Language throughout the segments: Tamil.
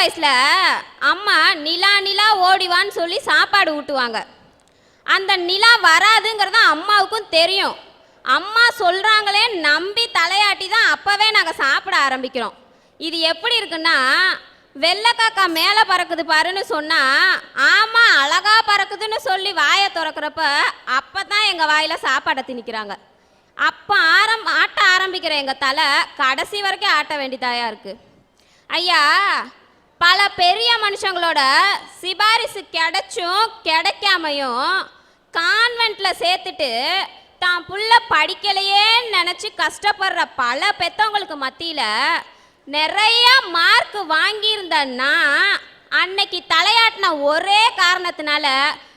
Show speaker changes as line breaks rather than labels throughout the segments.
வயசில் அம்மா நிலா நிலா ஓடிவான்னு சொல்லி சாப்பாடு ஊட்டுவாங்க. அந்த நிலா வராதுங்கிறது அம்மாவுக்கும் தெரியும். அம்மா சொல்கிறாங்களே நம்பி தலையாட்டி தான் அப்போவே நாங்கள் சாப்பிட ஆரம்பிக்கிறோம். இது எப்படி இருக்குன்னா வெள்ளைக்காக்கா மேலே பறக்குது பாருன்னு சொன்னால் ஆமா அழகா பறக்குதுன்னு சொல்லி வாயை திறக்கிறப்ப அப்பதான் எங்கள் வாயில் சாப்பாடை திணிக்கிறாங்க. அப்போ ஆரம் ஆட்ட ஆரம்பிக்கிற எங்கள் தலை கடைசி வரைக்கும் ஆட்ட வேண்டியதாக இருக்குது ஐயா பல பெரிய மனுஷங்களோட சிபாரிசு கிடைச்சும் கிடைக்காமையும் கான்வென்ட்ல சேர்த்துட்டு தான் புள்ள படிக்கலையேன்னு நினச்சி கஷ்டப்படுற பல பெத்தவங்களுக்கு மத்தியில் நிறைய மார்க் வாங்கியிருந்தேன்னா அன்னைக்கு தலையாட்டின ஒரே காரணத்தினால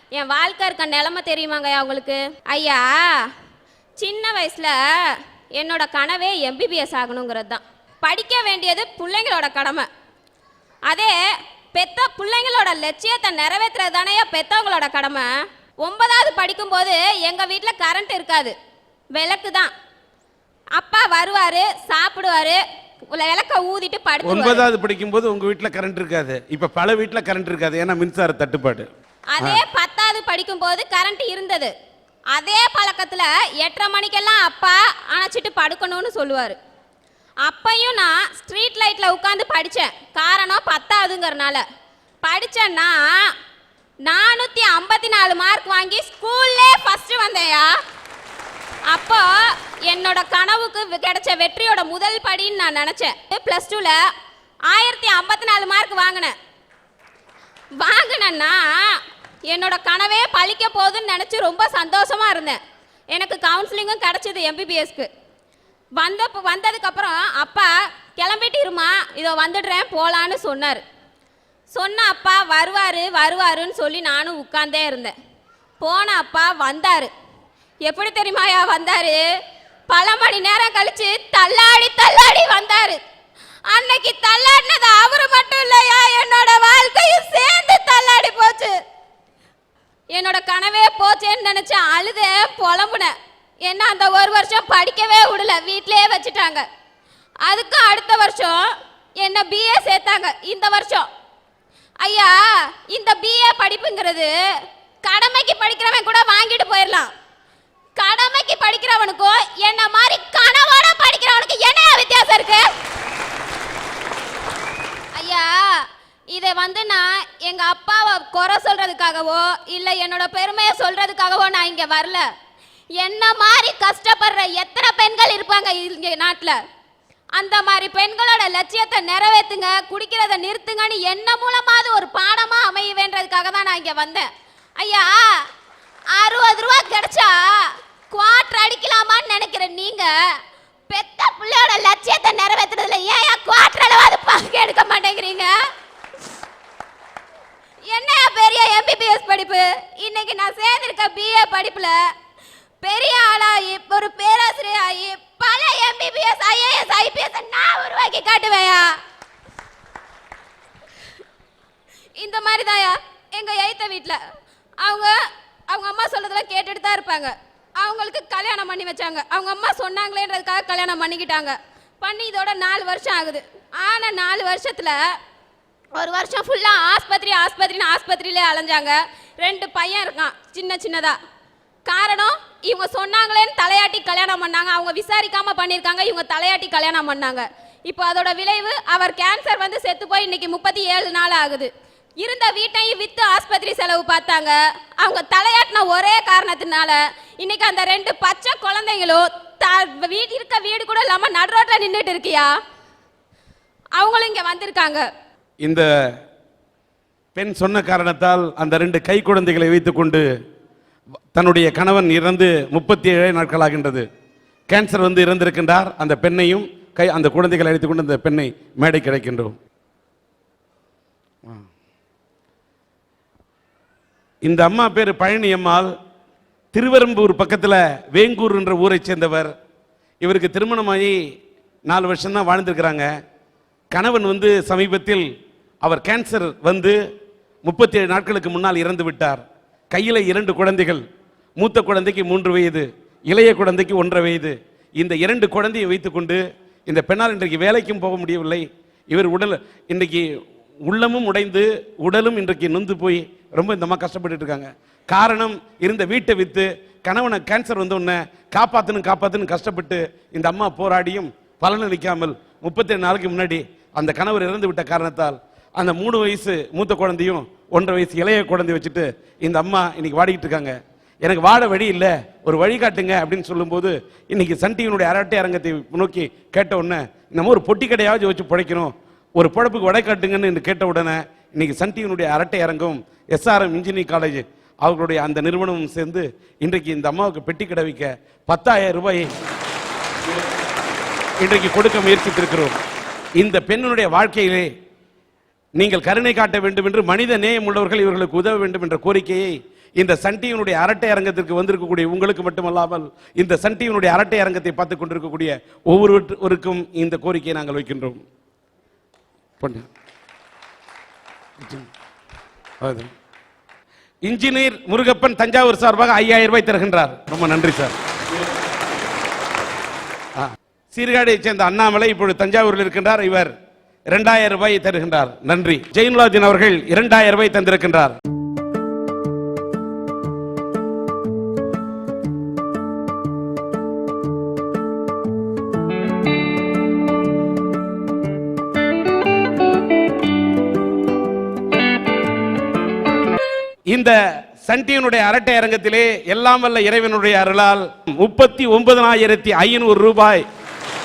என் வாழ்க்கை இருக்க நிலமை தெரியுமாங்க அவங்களுக்கு? ஐயா சின்ன வயசுல என்னோட கனவே எம்பிபிஎஸ் ஆகணுங்கிறது தான். படிக்க வேண்டியது பிள்ளைங்களோட கடமை. அதே பெத்த பிள்ளைங்களோட லட்சியத்தை நிறைவேற்றுறது தானே பெத்தவங்களோட கடமை. ஒன்பதாவது படிக்கும்போது எங்கள் வீட்டில் கரண்ட் இருக்காது. விளக்கு தான். அப்பா வருவார் சாப்பிடுவாரு விளக்க ஊதிட்டு படுத்து
ஒன்பதாவது படிக்கும்போது உங்க வீட்ல கரண்ட் இருக்காது. இப்ப பல வீட்ல கரண்ட் இருக்காது. ஏன்னா மின்சார தட்டுப்பாடு.
அதே பத்தாவது படிக்கும்போது கரண்ட் இருந்தது. அதே பழக்கத்தில் எட்டரை மணிக்கெல்லாம் அப்பா அணைச்சிட்டு படுக்கணும்னு சொல்லுவார். அப்பையும் நான் ஸ்ட்ரீட் லைட்டில் உட்காந்து படித்தேன் காரணம் பத்தாவதுங்கிறனால. படித்தேன்னா நானூற்றி ஐம்பத்தி நாலு மார்க் வாங்கி ஸ்கூல்லே ஃபஸ்ட்டு வந்தேயா அப்போ என்னோட கனவுக்கு கிடைச்ச வெற்றியோட முதல் படின்னு நான் நினச்சேன். ப்ளஸ் டூவில் ஆயிரத்தி ஐம்பத்தி நாலு மார்க் வாங்கினேன். வாங்கினேன்னா என்னோட கனவே பழிக்க போகுதுன்னு நினச்சி ரொம்ப சந்தோஷமாக இருந்தேன். எனக்கு கவுன்சிலிங்கும் கிடச்சிது எம்பிபிஎஸ்க்கு வந்த வந்ததுக்கப்புறம் அப்பா கிளம்பிட்டு இருமா இதோ வந்துடுறேன் போகலான்னு சொன்னார். சொன்ன அப்பா வருவார் வருவாருன்னு சொல்லி நானும் உட்கார்ந்தே இருந்தேன். போன அப்பா வந்தார். எப்படி தெரியுமாயா வந்தார்? பல மணி நேரம் கழித்து தள்ளாடி தள்ளாடி வந்தார். அன்னைக்கு தள்ளாடினது அவரு மட்டும் இல்லையா? என்னோட வாழ்க்கையும் சேர்ந்து தள்ளாடி போச்சு. என்னோட கனவே போச்சேன்னு நினச்சி அழுதேன் புலம்புனேன். என்ன அந்த ஒரு வருஷம் படிக்கவே விடல வீட்டிலேயே வச்சுட்டாங்க. அதுக்கு அடுத்த வருஷம் என்ன பிஏ சேர்த்தாங்க இந்த வருஷம். ஐயா இந்த பிஏ படிப்புங்கிறது கடமைக்கு படிக்கிறவன் கூட வாங்கிட்டு போயிடலாம் கடமைக்கு படிக்கிறவனுக்கும் என்ன மாதிரி கனவோட படிக்கிறவனுக்கு என்ன வித்தியாசம் இருக்கு? ஐயா இதை வந்து நான் எங்க அப்பாவை குறை சொல்றதுக்காகவோ இல்ல என்னோட பெருமையை சொல்றதுக்காகவோ நான் இங்க வரல. என்ன மாதிரி கஷ்டப்படுற எத்தனை பெண்கள் இருப்பாங்க இங்கே நாட்டில்? அந்த மாதிரி பெண்களோட லட்சியத்தை நிறைவேற்றுங்க குடிக்கிறத நிறுத்துங்கன்னு என்ன மூலமாவது ஒரு பாடமா அமையவேன்றதுக்காக தான் நான் இங்கே வந்தேன். ஐயா அறுபது ரூபா கிடைச்சா குவார்டர் அடிக்கலாமான்னு நினைக்கிற நீங்கள் பெத்த பிள்ளையோட லட்சியத்தை நிறைவேற்றுறதுல ஏன் குவார்டர் அளவாவது பங்கு எடுக்க மாட்டேங்கிறீங்க? என்னையா பெரிய எம்பிபிஎஸ் படிப்பு? இன்னைக்கு நான் சேர்ந்திருக்க பிஏ படிப்பில் பெரிய ஆளாகி ஒரு பேராசிரியர் ஆகி பல எம்பிபிஎஸ் ஐஏஎஸ் ஐபிஎஸ் நான் உருவாக்கி காட்டுவேயா? இந்த மாதிரி தாயா எங்க எய்த்த வீட்டில் அவங்க அவங்க அம்மா சொல்றதெல்லாம் கேட்டுட்டு தான் இருப்பாங்க. அவங்களுக்கு கல்யாணம் பண்ணி வச்சாங்க. அவங்க அம்மா சொன்னாங்களேன்றதுக்காக கல்யாணம் பண்ணிக்கிட்டாங்க. பண்ணி இதோட நாலு வருஷம் ஆகுது. ஆனால் நாலு வருஷத்தில் ஒரு வருஷம் ஃபுல்லாக ஆஸ்பத்திரி ஆஸ்பத்திரின்னு ஆஸ்பத்திரியிலே அலைஞ்சாங்க. ரெண்டு பையன் இருக்கான் சின்ன சின்னதாக காரணம் இவங்க சொன்னாங்களேன்னு தலையாட்டி கல்யாணம் பண்ணாங்க. அவங்க விசாரிக்காம பண்ணியிருக்காங்க இவங்க தலையாட்டி கல்யாணம் பண்ணாங்க. இப்போ அதோட விளைவு அவர் கேன்சர் வந்து செத்து போய் இன்னைக்கு முப்பத்தி ஏழு நாள் ஆகுது. இருந்த வீட்டையும் வித்து ஆஸ்பத்திரி செலவு பார்த்தாங்க. அவங்க தலையாட்டின ஒரே காரணத்தினால இன்னைக்கு அந்த ரெண்டு பச்சை குழந்தைங்களும் த வீடு இருக்க வீடு கூட இல்லாம நடுரோட்டில் நின்றுட்டு இருக்கியா? அவங்களும் இங்க வந்திருக்காங்க.
இந்த பெண் சொன்ன காரணத்தால் அந்த ரெண்டு கை குழந்தைகளை வைத்துக்கொண்டு தன்னுடைய கணவன் இறந்து முப்பத்தி ஏழே நாட்களாகின்றது. கேன்சர் வந்து இறந்திருக்கின்றார். அந்த பெண்ணையும் கை அந்த குழந்தைகளை அழைத்துக்கொண்டு அந்த பெண்ணை மேடை கிடைக்கின்றோம் இந்த அம்மா பேர் பழனி அம்மாள். திருவெரும்பூர் பக்கத்தில் வேங்கூர் என்ற ஊரைச் சேர்ந்தவர். இவருக்கு திருமணமாகி நாலு வருஷம்தான் வாழ்ந்திருக்கிறாங்க. கணவன் வந்து சமீபத்தில் அவர் கேன்சர் வந்து முப்பத்தி ஏழு நாட்களுக்கு முன்னால் இறந்து விட்டார். கையில் இரண்டு குழந்தைகள். மூத்த குழந்தைக்கு மூன்று வயது இளைய குழந்தைக்கு ஒன்றரை வயது. இந்த இரண்டு குழந்தையை வைத்துக்கொண்டு இந்த பெண்ணால் இன்றைக்கு வேலைக்கும் போக முடியவில்லை. இவர் உடல் இன்றைக்கு உள்ளமும் உடைந்து உடலும் இன்றைக்கு நொந்து போய் ரொம்ப இந்த அம்மா கஷ்டப்பட்டுட்டு இருக்காங்க. காரணம் இருந்த வீட்டை விற்று கணவனை கேன்சர் வந்த உடனே காப்பாற்றணும் காப்பாற்றணும் கஷ்டப்பட்டு இந்த அம்மா போராடியும் பலனளிக்காமல் முப்பத்தேழு நாளுக்கு முன்னாடி அந்த கணவர் இறந்து விட்ட காரணத்தால் அந்த மூணு வயசு மூத்த குழந்தையும் ஒன்றரை வயசு இளைய குழந்தை வச்சுட்டு இந்த அம்மா இன்னைக்கு வாடிக்கிட்டு இருக்காங்க. எனக்கு வாட வழி இல்லை ஒரு வழி காட்டுங்க அப்படின்னு சொல்லும்போது இன்னைக்கு சன் டிவியினுடைய அரட்டை அரங்கத்தை நோக்கி கேட்ட உடனே நம்ம ஒரு பொட்டி கடையாவது வச்சு பிழைக்கணும் ஒரு பொழப்புக்கு வடை காட்டுங்கன்னு கேட்ட உடனே இன்னைக்கு சன் டிவியினுடைய அரட்டை அரங்கம் எஸ்ஆர்எம் இன்ஜினியரிங் காலேஜ் அவர்களுடைய அந்த நிறுவனமும் சேர்ந்து இன்றைக்கு இந்த அம்மாவுக்கு பெட்டி கடை வைக்க பத்தாயிரம் ரூபாய் இன்றைக்கு கொடுக்க முயற்சித்திருக்கிறோம். இந்த பெண்ணுடைய வாழ்க்கையிலே நீங்கள் கருணை காட்ட வேண்டும் என்று மனித நேயம் உள்ளவர்கள் இவர்களுக்கு உதவ வேண்டும் என்ற கோரிக்கையை இந்த சன் அரட்டை அரங்கத்திற்கு வந்திருக்கக்கூடிய உங்களுக்கு மட்டுமல்லாமல் இந்த சன் அரட்டை அரங்கத்தை பார்த்துக் கொண்டிருக்கக்கூடிய ஒவ்வொருவருக்கும் இந்த கோரிக்கையை நாங்கள் வைக்கின்றோம். இன்ஜினியர் முருகப்பன் தஞ்சாவூர் சார்பாக ஐயாயிரம் ரூபாய் தருகின்றார். ரொம்ப நன்றி சார். ஆ. சீர்காழியைச் சேர்ந்த அண்ணாமலை இப்பொழுது தஞ்சாவூரில் இருக்கின்றார். இவர் இரண்டாயிரம் ரூபாய் தருகின்றார். நன்றி. ஜெயின்லாஜின் அவர்கள் இரண்டாயிரம் ரூபாய் தந்திருக்கின்றார். இந்த சன்டியனுடைய அரட்டை அரங்கத்திலே எல்லாம் வல்ல இறைவனுடைய அருளால் முப்பத்தி ஒன்பதனாயிரத்தி ஐநூறு ரூபாய்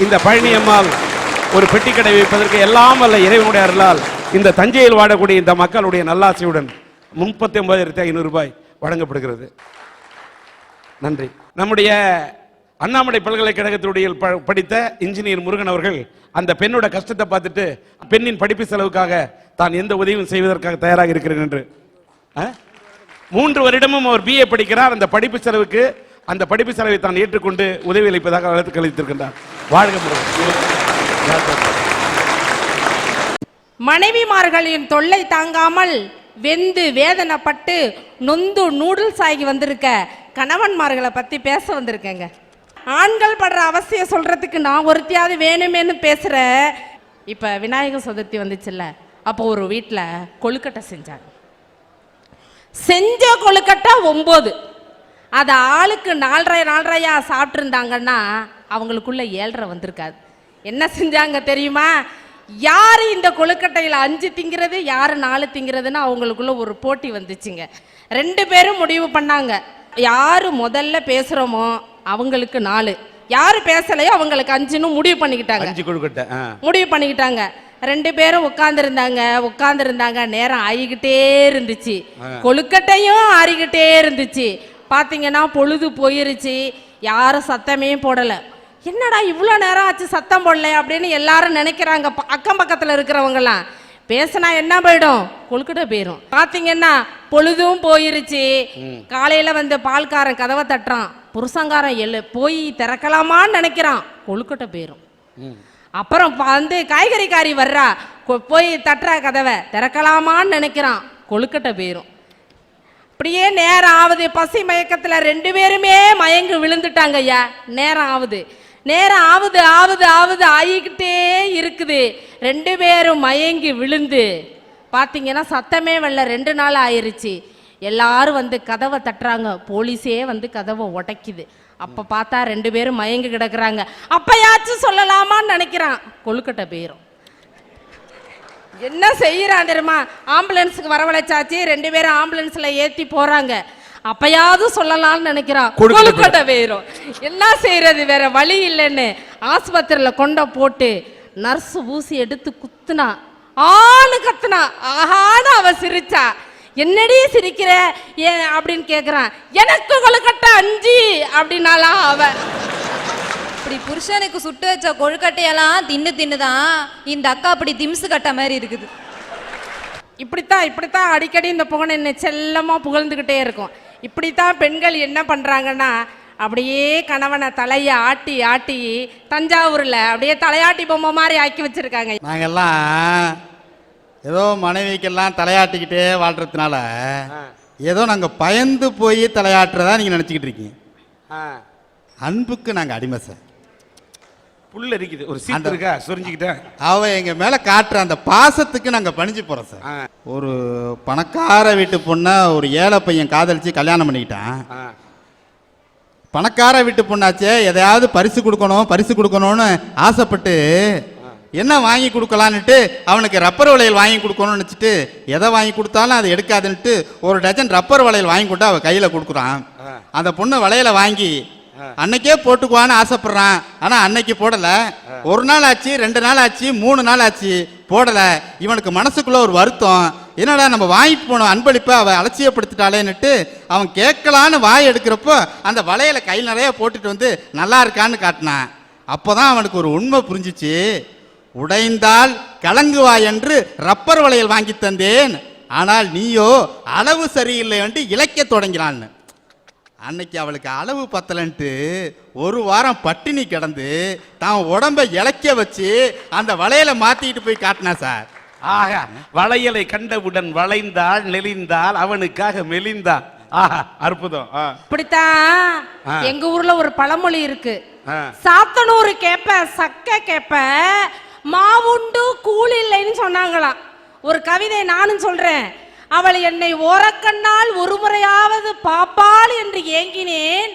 இந்த பழனியம்மாள் ஒரு பெட்டி கடை வைப்பதற்கு எல்லாம் வல்ல இறைவனுடைய அருளால் இந்த தஞ்சையில் வாழக்கூடிய இந்த மக்களுடைய நல்லாசையுடன் முப்பத்தி ஒன்பதாயிரத்தி ஐநூறு ரூபாய் வழங்கப்படுகிறது. நன்றி. நம்முடைய அண்ணாமலை பல்கலைக்கழகத்தினுடைய ப- படித்த இன்ஜினியர் முருகன் அவர்கள் அந்த பெண்ணோட கஷ்டத்தை பார்த்துட்டு பெண்ணின் படிப்பு செலவுக்காக தான் எந்த உதவியும் செய்வதற்காக தயாராக இருக்கிறேன் என்று. ஆ? மூன்று வருடமும் அவர் பிஏ படிக்கிறார். அந்த படிப்பு செலவுக்கு அந்த படிப்பு செலவை தான் ஏற்றுக்கொண்டு உதவி அளிப்பதாக வளர்த்து கழித்திருக்கின்றார். வாழ்க முருகன்.
மனைவிமார்களின் தொல்லை தாங்காமல் வெந்து வேதனைப்பட்டு நொந்து நூடுல்ஸ் ஆகி வந்திருக்க கணவன்மார்களை பற்றி பேச வந்திருக்கேங்க. ஆண்கள் படுற அவசியம் சொல்றதுக்கு நான் ஒருத்தியாவது வேணுமேன்னு பேசுகிற இப்போ விநாயகர் சதுர்த்தி வந்துச்சுல்ல அப்போ ஒரு வீட்டில் கொழுக்கட்டை செஞ்சாங்க. செஞ்ச கொழுக்கட்டை ஒம்பது. அது ஆளுக்கு நாலரை நாலரையா சாப்பிட்ருந்தாங்கன்னா அவங்களுக்குள்ள ஏழ்ரை வந்திருக்காது. என்ன செஞ்சாங்க தெரியுமா? யார் இந்த கொழுக்கட்டையில் அஞ்சு திங்கிறது யார் நாலு திங்கிறதுன்னு அவங்களுக்குள்ள ஒரு போட்டி வந்துச்சுங்க. ரெண்டு பேரும் முடிவு பண்ணாங்க. யார் முதல்ல பேசுகிறோமோ அவங்களுக்கு நாலு. யார் பேசலையோ அவங்களுக்கு அஞ்சுன்னு முடிவு பண்ணிக்கிட்டாங்க.
அஞ்சு கொழுக்கட்டை ஆ.
முடிவு பண்ணிக்கிட்டாங்க. ரெண்டு பேரும் உட்காந்துருந்தாங்க உட்காந்துருந்தாங்க நேரம் ஆகிக்கிட்டே இருந்துச்சு. கொழுக்கட்டையும் ஆறிக்கிட்டே இருந்துச்சு. பார்த்தீங்கன்னா பொழுது போயிருச்சு. யாரும் சத்தமே போடலை. என்னடா இவ்வளோ நேரம் ஆச்சு சத்தம் போடல அப்படின்னு எல்லாரும் நினைக்கிறாங்க. அக்கம் பக்கத்தில் இருக்கிறவங்கலாம். பேசினா என்ன போயிடும்? கொழுக்கட்டை போயிடும் பார்த்தீங்கன்னா பொழுதும் போயிருச்சு. காலையில் வந்து பால்காரன் கதவை தட்டுறான். புருஷங்காரன் எழு போய் திறக்கலாமான்னு நினைக்கிறான். கொழுக்கட்டை போயிடும் அப்புறம் வந்து காய்கறிக்காரி வர்றா. போய் தட்டுறா கதவை. திறக்கலாமான்னு நினைக்கிறான். கொழுக்கட்டை போயிரும். அப்படியே நேரம் ஆகுது. பசி மயக்கத்தில் ரெண்டு பேருமே மயங்கி விழுந்துட்டாங்க ஐயா நேரம் ஆகுது. நேரம் ஆவுது ஆவுது ஆவுது ஆகிக்கிட்டே இருக்குது. ரெண்டு பேரும் மயங்கி விழுந்து. பார்த்தீங்கன்னா சத்தமே வரல. ரெண்டு நாள் ஆயிடுச்சு எல்லாரும் வந்து கதவை தட்டுறாங்க. போலீஸே வந்து கதவை உடைக்குது. அப்போ பார்த்தா ரெண்டு பேரும் மயங்கி கிடக்குறாங்க. அப்பயாச்சும் சொல்லலாமான்னு நினைக்கிறான். கொழுக்கட்டை போயிரும். என்ன செய்யறான் தெரியுமா? ஆம்புலன்ஸுக்கு வரவழைச்சாச்சு. ரெண்டு பேரும் ஆம்புலன்ஸில் ஏற்றி போகிறாங்க அப்பயாவது சொல்லலாம்னு நினைக்கிறான்
கொழுக்கட்டை
போயிரும் என்ன செய்யறது வேற வழி இல்லைன்னு ஆஸ்பத்திரியில கொண்ட போட்டு நர்ஸ் ஊசி எடுத்து குத்துனா ஆணு கத்துனா ஆஹான்னு அவ சிரிச்சா. என்னடி சிரிக்கிற? ஏன் அப்படின்னு கேக்குறான். எனக்கு கொழுக்கட்டை அஞ்சு அப்படின்னாலாம் அவ.
இப்படி புருஷனுக்கு சுட்டு வச்ச கொழுக்கட்டையெல்லாம் தின்னு தின்னு தான் இந்த அக்கா அப்படி திம்சு கட்ட மாதிரி இருக்குது.
இப்படித்தான் இப்படித்தான் அடிக்கடி இந்த புகழ் என்ன செல்லமாக புகழ்ந்துக்கிட்டே இருக்கும். இப்படித்தான் பெண்கள் என்ன பண்ணுறாங்கன்னா அப்படியே கணவனை தலையை ஆட்டி ஆட்டி தஞ்சாவூரில் அப்படியே தலையாட்டி பொம்மை மாதிரி ஆக்கி வச்சிருக்காங்க.
நாங்கெல்லாம் ஏதோ மனைவிக்கெல்லாம் தலையாட்டிக்கிட்டே வாழ்றதுனால ஏதோ நாங்கள் பயந்து போய் தலையாட்டுறதா நீங்கள் நினச்சிக்கிட்டு இருக்கீங்க. அன்புக்கு நாங்கள் அடிமை சார்.
புல் அரிக்குது ஒரு சீட் இருக்கா? சொரிஞ்சுக்கிட்டேன்
அவ எங்க மேல காட்டுற அந்த பாசத்துக்கு நாங்க பணிஞ்சு போறோம் சார். ஒரு பணக்கார வீட்டு பொண்ணை ஒரு ஏழை பையன் காதலிச்சு கல்யாணம் பண்ணிக்கிட்டான். பணக்கார வீட்டு பொண்ணாச்சே எதையாவது பரிசு கொடுக்கணும் பரிசு கொடுக்கணும்னு ஆசைப்பட்டு என்ன வாங்கி கொடுக்கலான்னுட்டு அவனுக்கு ரப்பர் வளையல் வாங்கி கொடுக்கணும்னு நினச்சிட்டு எதை வாங்கி கொடுத்தாலும் அதை எடுக்காதுன்ட்டு ஒரு டஜன் ரப்பர் வளையல் வாங்கி கொடுத்து அவள் கையில் கொடுக்குறான். அந்த பொண்ணு வளையலை வாங்கி. அன்னைக்கே போட்டுக்குவான்னு ஆசைப்படுறான். ஆனால் அன்னைக்கு போடலை. ஒரு நாள் ஆச்சு ரெண்டு நாள் ஆச்சு மூணு நாள் ஆச்சு போடலை. இவனுக்கு மனசுக்குள்ள ஒரு வருத்தம். என்னடா நம்ம வாங்கிட்டு போனோம் அன்பளிப்பை அவள் அலட்சியப்படுத்திட்டாளேன்னுட்டு அவன் கேட்கலான்னு வாய் எடுக்கிறப்போ அந்த வளையலை கையில் நிறைய போட்டுட்டு வந்து நல்லா இருக்கான்னு காட்டினான். அப்போதான் அவனுக்கு ஒரு உண்மை புரிஞ்சிச்சு. உடைந்தால் கலங்குவாய் என்று ரப்பர் வளையல் வாங்கி தந்தேன். ஆனால் நீயோ அளவு சரியில்லை என்று இழைக்க தொடங்கினான்னு அன்னைக்கு அவளுக்கு அளவு பத்தலன்ட்டு ஒரு வாரம் பட்டினி கிடந்து தான் உடம்ப இளைக்க வச்சு அந்த வளையலை மாத்திட்டு போய் காட்டினா சார்.
ஆஹா வளையலை கண்டவுடன் வளைந்தாள் நெளிந்தாள் அவனுக்காக மெலிந்தாள். ஆஹா அற்புதம்.
இப்படித்தான். எங்க ஊர்ல ஒரு பழமொழி இருக்கு. சாத்தனூர் கேப்ப சக்க கேப்ப மாவுண்டு கூழ் இல்லைன்னு சொன்னாங்களாம். ஒரு கவிதை நானும் சொல்றேன். அவள் என்னை ஓரக்கண்ணால் ஒரு முறையாவது பாப்பாள் என்று ஏங்கினேன்.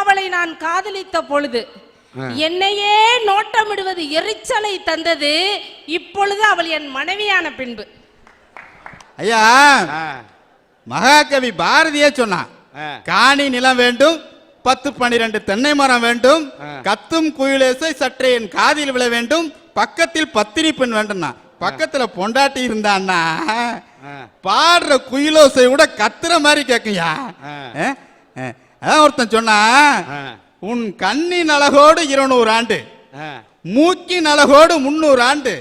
அவளை நான் காதலித்த பொழுது என்னையே நோட்டமிடுவது எரிச்சலை தந்தது. இப்பொழுது அவள் என் மனைவியான பின்பு.
ஐயா மகாகவி பாரதியே சொன்னான். காணி நிலம் வேண்டும் பத்து பனிரெண்டு தென்னை மரம் வேண்டும். கத்தும் குயிலேசை சற்றே என் காதில் விழ வேண்டும் பக்கத்தில் பத்தினி பெண் வேண்டும்னா. பக்கத்துல பொண்டாட்டி இருந்தான்னா. பாடுற குயிலோசை கூட கத்துற மாதிரி கேக்குயா. அதான் ஒருத்தன் சொன்னா. உன் கண்ணின் அழகோடு இருநூறு ஆண்டு மூக்கின் அழகோடு முன்னூறு ஆண்டு.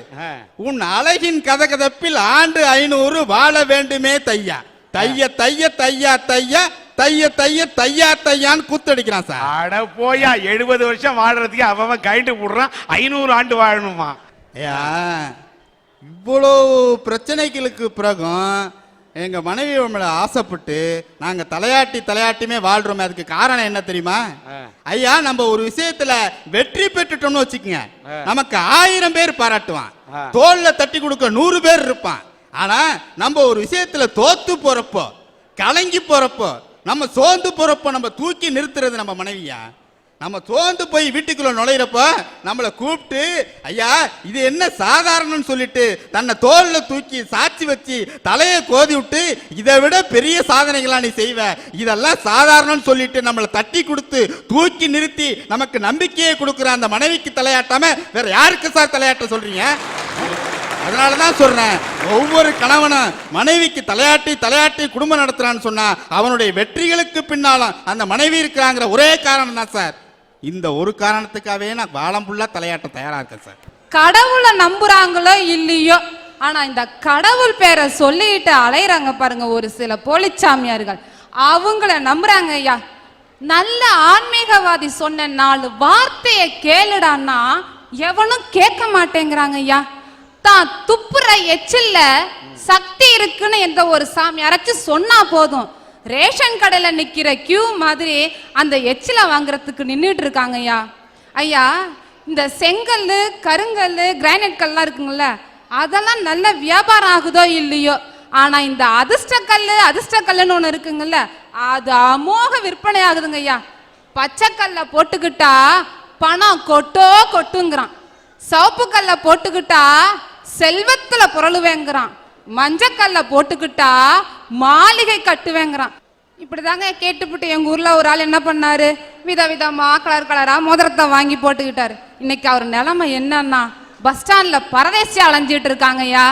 உன் அழகின் கதகதப்பில் ஆண்டு ஐநூறு வாழ வேண்டுமே தையா தைய தைய தையா தையா தைய தைய தையா தையான்னு கூத்தடிக்கிறான் சார்
அட போயா எழுபது வருஷம் வாடுறதுக்கு அவன் கைட்டு போடுறான் ஐநூறு ஆண்டு வாழணுமா
ஐயா இவ்வளோ பிரச்சனைகளுக்கு பிறகும் எங்க மனைவி மேல ஆசைப்பட்டு நாங்க தலையாட்டி தலையாட்டியுமே வாழ்றோமே அதுக்கு காரணம் என்ன தெரியுமா. ஐயா நம்ம ஒரு விஷயத்துல வெற்றி பெற்றுட்டோம்னு வச்சுக்கோங்க. நமக்கு ஆயிரம் பேர் பாராட்டுவான்
ஆ.
தோல்ல தட்டி கொடுக்க நூறு பேர் இருப்பான் ஆனா நம்ம ஒரு விஷயத்துல தோத்து போறப்போ கலங்கி போறப்போ நம்ம சோர்ந்து போறப்போ நம்ம தூக்கி நிறுத்துறது நம்ம மனைவியா நம்ம சோர்ந்து போய் வீட்டுக்குள்ள நுழையிறப்போ நம்மளை கூப்பிட்டு ஐயா இது என்ன சாதாரணம்னு சொல்லிட்டு தன்னை தோல்ல தூக்கி சாட்சி வச்சு தலையை கோதி விட்டு இதை விட பெரிய சாதனைகளா நீ செய்வ. இதெல்லாம் சாதாரணம்னு சொல்லிட்டு நம்மளை தட்டி கொடுத்து தூக்கி நிறுத்தி நமக்கு நம்பிக்கையை கொடுக்குற அந்த மனைவிக்கு தலையாட்டாம வேற யாருக்கு சார் தலையாட்ட சொல்றீங்க? அதனால தான் சொல்றேன் ஒவ்வொரு கணவனும் மனைவிக்கு தலையாட்டி தலையாட்டி குடும்பம் நடத்துறான்னு சொன்னா அவனுடைய வெற்றிகளுக்கு பின்னாலும் அந்த மனைவி இருக்கிறாங்கிற ஒரே காரணம் தான் சார். இந்த ஒரு காரணத்துக்காகவே நான் வாழம் ஃபுல்லாக தலையாட்ட தயாரா இருக்கேன் சார்.
கடவுளை நம்புறாங்களோ இல்லையோ ஆனா இந்த கடவுள் பேரை சொல்லிட்டு அலையறாங்க பாருங்க ஒரு சில போலிச்சாமியார்கள். அவங்கள நம்புறாங்க ஐயா. நல்ல ஆன்மீகவாதி சொன்ன நாலு வார்த்தையை கேளுடான்னா எவனும் கேட்க மாட்டேங்கிறாங்க ஐயா. தான் துப்புற எச்சில்ல சக்தி இருக்குன்னு எந்த ஒரு சாமியாராச்சும் சொன்னா போதும். ரேஷன் கடையில் நிற்கிற கியூ மாதிரி அந்த எச்சில வாங்குறதுக்கு நின்றுட்டு இருக்காங்க ஐயா ஐயா இந்த செங்கல் கருங்கல் கிரானைட் கல்லாம் இருக்குங்கல்ல அதெல்லாம் நல்ல வியாபாரம் ஆகுதோ இல்லையோ? ஆனால் இந்த அதிர்ஷ்டக்கல் அதிர்ஷ்டக்கல்லுன்னு ஒன்று இருக்குங்கல்ல அது அமோக விற்பனை ஆகுதுங்க ஐயா பச்சைக்கல்ல போட்டுக்கிட்டா பணம் கொட்டோ கொட்டுங்கிறான். சிவப்பு கல்ல போட்டுக்கிட்டா செல்வத்தில் புரளுவேங்கிறான் மஞ்சக்கல்ல போட்டுக்கிட்டா மாளிகை கட்டுவேங்கிறான். இப்படிதாங்க கேட்டுப்புட்டு எங்க ஊர்ல ஒரு ஆள் என்ன பண்ணாரு? விதவிதமா கலர் கலரா மோதிரத்தை வாங்கி போட்டுக்கிட்டாரு. இன்னைக்கு அவர் நிலைமை என்னன்னா பஸ் ஸ்டாண்ட்ல பரதேசி அலைஞ்சிட்டு இருக்காங்கய்யா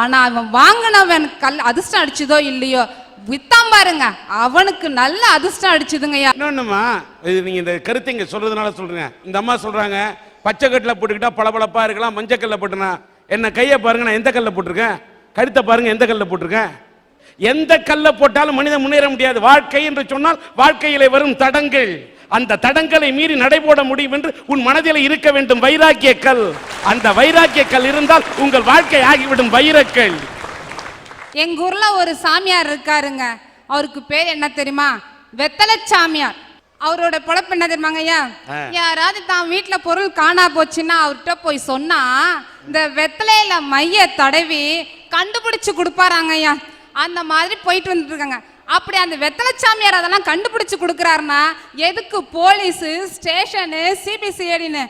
ஆனா அவன் வாங்கினவன் கல் அதிர்ஷ்டம் அடிச்சதோ இல்லையோ வித்தான் பாருங்க அவனுக்கு நல்ல அதிர்ஷ்டம் அடிச்சுதுங்கய்யா
இன்னொன்னுமா? இது நீங்க இந்த கருத்தை இங்க சொல்றதுனால சொல்றேங்க. இந்த அம்மா சொல்றாங்க பச்சை கட்டில் போட்டுக்கிட்டா பளபளப்பா இருக்கலாம் மஞ்சள் கல்ல போட்டுனா. என்ன கையை பாருங்க நான் எந்த கல்ல போட்டிருக்கேன்? கழுத்தை பாருங்க எந்த கல்ல போட்டிருக்கேன்? எந்த கல்ல போட்டாலும் மனிதன் முன்னேற முடியாது. வாழ்க்கை என்று சொன்னால் வாழ்க்கையிலே வரும் தடங்கள். அந்த தடங்களை மீறி நடைபோட முடியும் என்று உன் மனதில் இருக்க வேண்டும். வைராக்கிய கல். அந்த வைராக்கிய கல் இருந்தால் உங்கள் வாழ்க்கை ஆகிவிடும் வைரக்கல்.
எங்க ஊர்ல ஒரு சாமியார் இருக்காருங்க. அவருக்கு பேர் என்ன தெரியுமா? வெத்தலை சாமியார் அவரோட பொழப்பு என்ன தெரியுமாங்க ஐயா. யாராவது தான் வீட்டுல பொருள் காணா போச்சுன்னா அவர்கிட்ட போய் சொன்னா இந்த வெத்தலையில மைய தடவி கண்டுபிடிச்சு கொடுப்பாராங்க ஐயா. அந்த மாதிரி போயிட்டு வந்துட்டு இருக்காங்க அப்படி அந்த வெத்தலை சாமியார் அதெல்லாம் கண்டுபிடிச்சு கொடுக்குறாருன்னா எதுக்கு போலீஸு ஸ்டேஷனு சிபிசிஐடின்னு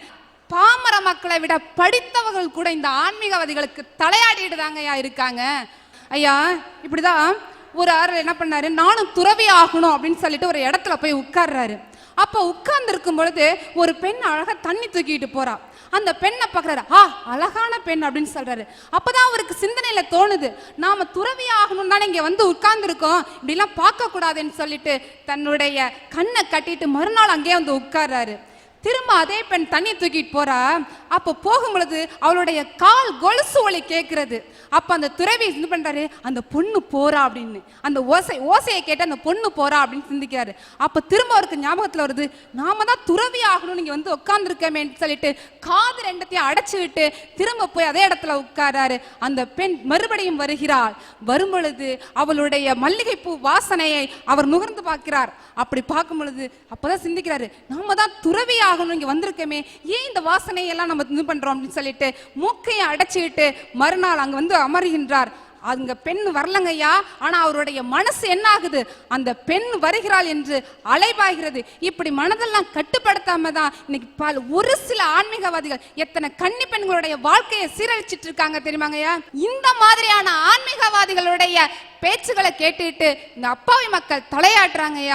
பாமர மக்களை விட படித்தவர்கள் கூட இந்த ஆன்மீகவாதிகளுக்கு தலையாடிடுதாங்க ஐயா இருக்காங்க. ஐயா இப்படிதான் ஒரு ஆறு என்ன பண்ணாரு? நானும் துறவி ஆகணும் அப்படின்னு சொல்லிட்டு ஒரு இடத்துல போய் உட்கார்றாரு. அப்போ உட்கார்ந்துருக்கும் பொழுது ஒரு பெண் அழகாக தண்ணி தூக்கிட்டு போறா. அந்த பெண்ணை பார்க்குறாரு. ஆ அழகான பெண் அப்படின்னு சொல்கிறாரு அப்போ தான் அவருக்கு சிந்தனையில் தோணுது. நாம் துறவி ஆகணும் தானே இங்கே வந்து உட்கார்ந்துருக்கோம். இப்படிலாம் பார்க்கக்கூடாதுன்னு சொல்லிட்டு தன்னுடைய கண்ணை கட்டிட்டு மறுநாள் அங்கேயே வந்து உட்கார்றாரு. திரும்ப அதே பெண் தண்ணி தூக்கிட்டு போகிறா அப்போ போகும் பொழுது அவளுடைய கால் கொலுசு ஒளி கேட்கிறது. அப்ப அந்த துறவி இது பண்றாரு? அந்த பொண்ணு போறா அப்படின்னு. அந்த ஓசை ஓசையை கேட்டு அந்த பொண்ணு போறா அப்படின்னு சிந்திக்கிறாரு. அப்ப திரும்ப அவருக்கு ஞாபகத்துல வருது நாம தான் துறவி ஆகணும் நீங்க வந்து உட்காந்துருக்கமேன்னு சொல்லிட்டு காது ரெண்டத்தையும் அடைச்சு விட்டு திரும்ப போய் அதே இடத்துல உட்காராரு அந்த பெண் மறுபடியும் வருகிறாள். வரும் பொழுது அவளுடைய மல்லிகைப்பூ வாசனையை அவர் நுகர்ந்து பார்க்கிறார். அப்படி பார்க்கும் பொழுது அப்போதான் சிந்திக்கிறாரு நாம தான் துறவி ஆகணும் இங்க வந்திருக்கமே. ஏன் இந்த வாசனையெல்லாம் நம்ம நம்ம இது பண்றோம் அப்படின்னு சொல்லிட்டு மூக்கையை அடைச்சிக்கிட்டு மறுநாள் அங்க வந்து அமர்கின்றார். அங்க பெண் வரலங்கய்யா ஆனா அவருடைய மனசு என்ன ஆகுது? அந்த பெண் வருகிறாள் என்று அலைபாய்கிறது. இப்படி மனதெல்லாம் கட்டுப்படுத்தாம தான் இன்னைக்கு பல ஒரு சில ஆன்மீகவாதிகள் எத்தனை கன்னி பெண்களுடைய வாழ்க்கையை சீரழிச்சிட்டு இருக்காங்க தெரியுமாங்கய்யா இந்த மாதிரியான ஆன்மீகவாதிகளுடைய பேச்சுகளை கேட்டுட்டு இந்த அப்பாவி மக்கள் தலையாட்டுறாங்கய்யா